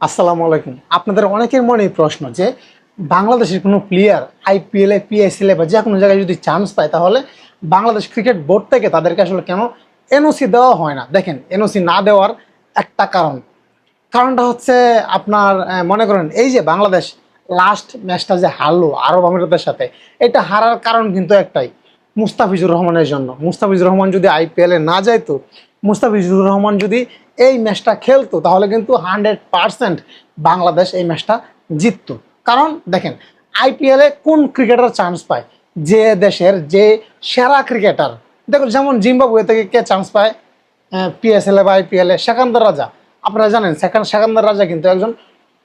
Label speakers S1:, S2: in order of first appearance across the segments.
S1: আসসালামু আলাইকুম। আপনাদের অনেকের মনে প্রশ্ন যে বাংলাদেশের কোনো প্লেয়ার আইপিএলে পিএসএলে বা যে কোনো জায়গায় যদি চান্স পায়, তাহলে বাংলাদেশ ক্রিকেট বোর্ড থেকে তাদেরকে আসলে কেন এনওসি দেওয়া হয় না? দেখেন এনওসি না দেওয়ার একটা কারণ। কারণটা হচ্ছে আপনার মনে করেন, এই যে বাংলাদেশ লাস্ট ম্যাচটা যে হারলো আরব আমিরাতের সাথে, এটা হারার কারণ কিন্তু একটাই, মুস্তাফিজুর রহমানের জন্য। মুস্তাফিজুর রহমান যদি আইপিএলে না যাইতো মুস্তাফিজুর রহমান যদি এই ম্যাচটা খেলতো, তাহলে কিন্তু হান্ড্রেড পারসেন্ট বাংলাদেশ এই ম্যাচটা জিততো। কারণ দেখেন আইপিএলে কোন ক্রিকেটার চান্স পায়? যে দেশের যে সেরা ক্রিকেটার। দেখো যেমন জিম্বাবুয়ে থেকে কে চান্স পায়? পিএসএল বা আইপিএলে সেকান্দার রাজা। আপনারা জানেন, সেখান সেকান্দার রাজা কিন্তু একজন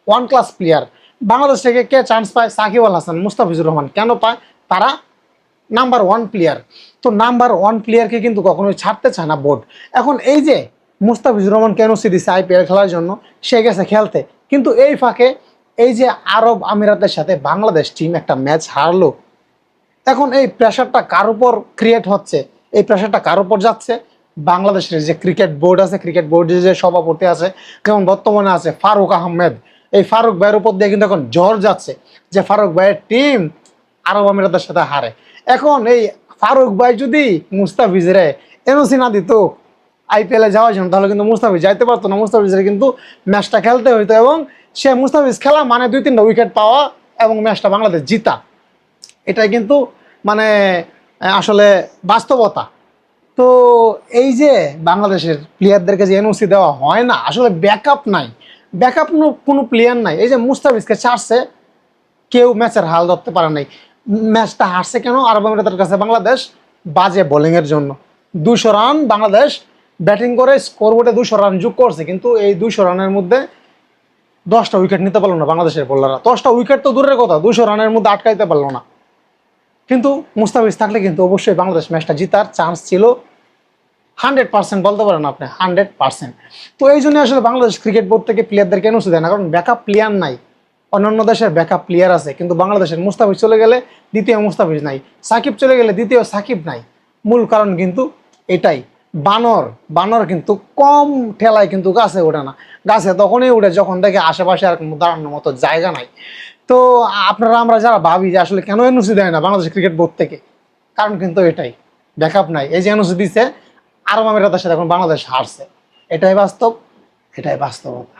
S1: ওয়ান ক্লাস প্লেয়ার বাংলাদেশ থেকে কে চান্স পায়? সাকিব আল হাসান, মুস্তাফিজুর রহমান। কেন পায়? তারা নাম্বার ওয়ান প্লেয়ার তো নাম্বার ওয়ান প্লেয়ারকে কিন্তু কখনোই ছাড়তে চায় না বোর্ড এখন এই যে মুস্তাফিজুর রহমান কেন দিছে আইপিএল খেলার জন্য? সে গেছে খেলতে। কিন্তু এই ফাঁকে এই যে আরব আমিরাতের সাথে বাংলাদেশ টিম একটা ম্যাচ হারলো। এখন এই প্রেশারটা কার উপর ক্রিয়েট হচ্ছে? এই প্রেশারটা কার উপর যাচ্ছে? বাংলাদেশের যে ক্রিকেট বোর্ড আছে ক্রিকেট বোর্ডের যে সভাপতি আছে, যেমন বর্তমানে আছে ফারুক আহমেদ। এই ফারুক ভাইয়ের উপর দিয়ে কিন্তু এখন জ্বর যাচ্ছে যে ফারুক ভাইয়ের টিম আরব আমিরাতের সাথে হারে। এখন এই ফারুক ভাই যদি মুস্তাফিজরে এনওসি না দিত আইপিএলে যাওয়ার জন্য, তাহলে কিন্তু মুস্তাফিজ যাইতে পারতো না। মুস্তাফিজের কিন্তু ম্যাচটা খেলতে হইতো এবং সে মুস্তাফিজ খেলা মানে দুই তিনটা উইকেট পাওয়া এবং ম্যাচটা বাংলাদেশ জিতা। এটাই কিন্তু মানে আসলে বাস্তবতা। তো এই যে বাংলাদেশের প্লেয়ারদেরকে যে এনওসি দেওয়া হয় না, আসলে ব্যাকআপ নাই। ব্যাকআপ কোনো প্লেয়ার নাই। এই যে মুস্তাফিজকে ছাড়ছে, কেউ ম্যাচের হাল ধরতে পারে নাই। ম্যাচটা হারছে কেন? আরব আমিরাতের কাছে বাংলাদেশ বাজে বোলিংয়ের জন্য। দুশো রান বাংলাদেশ ব্যাটিং করে স্কোরবোর্ডে দুশো রান যোগ করছে, কিন্তু এই দুশো রানের মধ্যে দশটা উইকেট নিতে পারল না বাংলাদেশের বোলাররা দশটা উইকেট তো দূরের কথা দুশো রানের মধ্যে আটকাইতে পারল না। কিন্তু মুস্তাফিজ থাকলে কিন্তু অবশ্যই বাংলাদেশ ম্যাচটা জিতার চান্স ছিল। হান্ড্রেড পার্সেন্ট বলতে পারেন আপনি হান্ড্রেড পার্সেন্ট তো এই জন্য আসলে বাংলাদেশ ক্রিকেট বোর্ড থেকে প্লেয়ারদেরকে এনওসি দেয় না? কারণ ব্যাকআপ প্লেয়ার নাই। অন্যান্য দেশের ব্যাকআপ প্লেয়ার আছে, কিন্তু বাংলাদেশের মুস্তাফিজ চলে গেলে দ্বিতীয় মুস্তাফিজ নাই। সাকিব চলে গেলে দ্বিতীয় সাকিব নাই। মূল কারণ কিন্তু এটাই। বানর বানর কিন্তু কম ঠেলায় কিন্তু গাছে ওঠে না। গাছে তখনই উঠে যখন দেখে আশেপাশে আর দাঁড়ানোর মতো জায়গা নাই। তো আপনারা, আমরা যারা ভাবি যে আসলে কেন এনওসি দেয় না বাংলাদেশ ক্রিকেট বোর্ড থেকে, কারণ কিন্তু এটাই। ব্যাকআপ নাই। এই যে এনওসি দিছে, আরব আমিরাতের সাথে এখন বাংলাদেশ হারছে। এটাই বাস্তব, এটাই বাস্তবতা